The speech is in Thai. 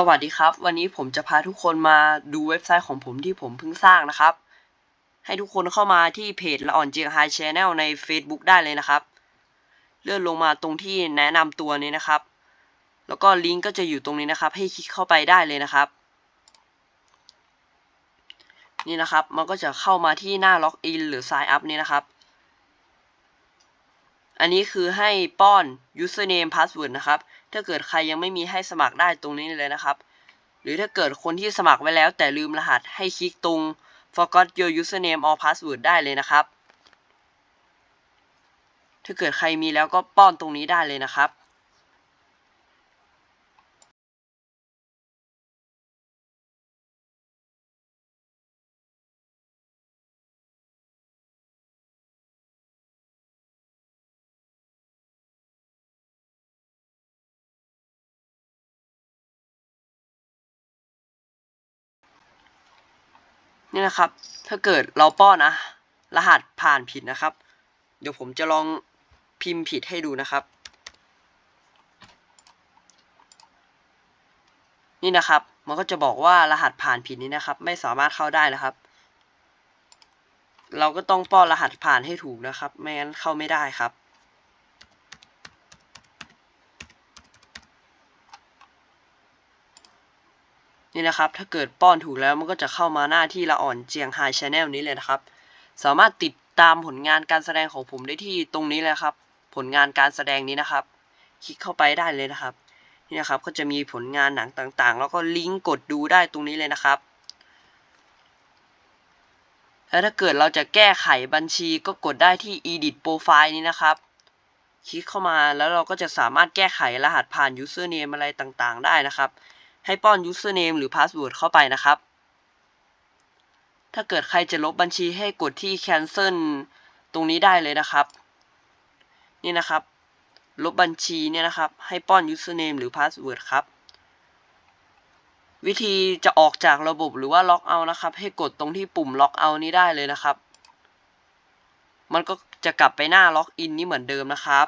สวัสดีครับ วันนี้ผมจะพาทุกคนมาดูเว็บไซต์ของผมที่ผมเพิ่งสร้างนะครับ ให้ทุกคนเข้ามาที่เพจละอ่อนเจียงไฮชแนลใน Facebook ได้เลยนะครับ เลื่อนลงมาตรงที่แนะนำตัวนี้นะครับ แล้วก็ลิงก์ก็จะอยู่ตรงนี้นะครับ ให้คลิกเข้าไปได้เลยนะครับ นี่นะครับ มันก็จะเข้ามาที่หน้าล็อกอินหรือ Sign Up นี่นะครับ อันนี้คือให้ป้อน username password นะครับ ถ้าเกิดใครยังไม่มีให้สมัครได้ตรงนี้เลยนะครับ หรือถ้าเกิดคนที่สมัครไว้แล้วแต่ลืมรหัสให้คลิกตรง forgot your username or password ได้เลยนะครับ ถ้าเกิดใครมีแล้วก็ป้อนตรงนี้ได้เลยนะครับ นี่นะครับ ถ้าเกิดเราป้อนนะรหัสผ่านผิดนะครับ เดี๋ยวผมจะลองพิมพ์ผิดให้ดูนะครับ นี่นะครับ มันก็จะบอกว่ารหัสผ่านผิดนี้นะครับ ไม่สามารถเข้าได้นะครับ เราก็ต้องป้อนรหัสผ่านให้ถูกนะครับ ไม่งั้นเข้าไม่ได้ครับ นี่นะครับ ถ้าเกิดป้อนถูกแล้วมันก็จะเข้ามาหน้าที่ละอ่อนเจียงไฮชาแนลนี้เลยนะครับ สามารถติดตามผลงานการแสดงของผมได้ที่ตรงนี้เลยครับ ผลงานการแสดงนี้นะครับ คลิกเข้าไปได้เลยนะครับ นี่นะครับก็จะมีผลงานหนังต่างๆ แล้วก็ลิงก์กดดูได้ตรงนี้เลยนะครับแล้วถ้าเกิดเราจะแก้ไขบัญชีก็กดได้ที่ edit profile นี้นะครับ คลิกเข้ามาแล้วเราก็จะสามารถแก้ไขรหัสผ่าน username อะไรต่างๆ ได้นะครับ ให้ป้อน username หรือ password เข้าไปนะครับ ถ้าเกิดใครจะลบบัญชีให้กดที่ cancel ตรงนี้ได้เลยนะครับ นี่นะครับ ลบบัญชีเนี่ยนะครับ ให้ป้อน username หรือ password ครับ วิธีจะออกจากระบบหรือว่าล็อกเอานะครับ ให้กดตรงที่ปุ่มล็อกเอานี้ได้เลยนะครับ มันก็จะกลับไปหน้าล็อกอินนี้เหมือนเดิมนะครับ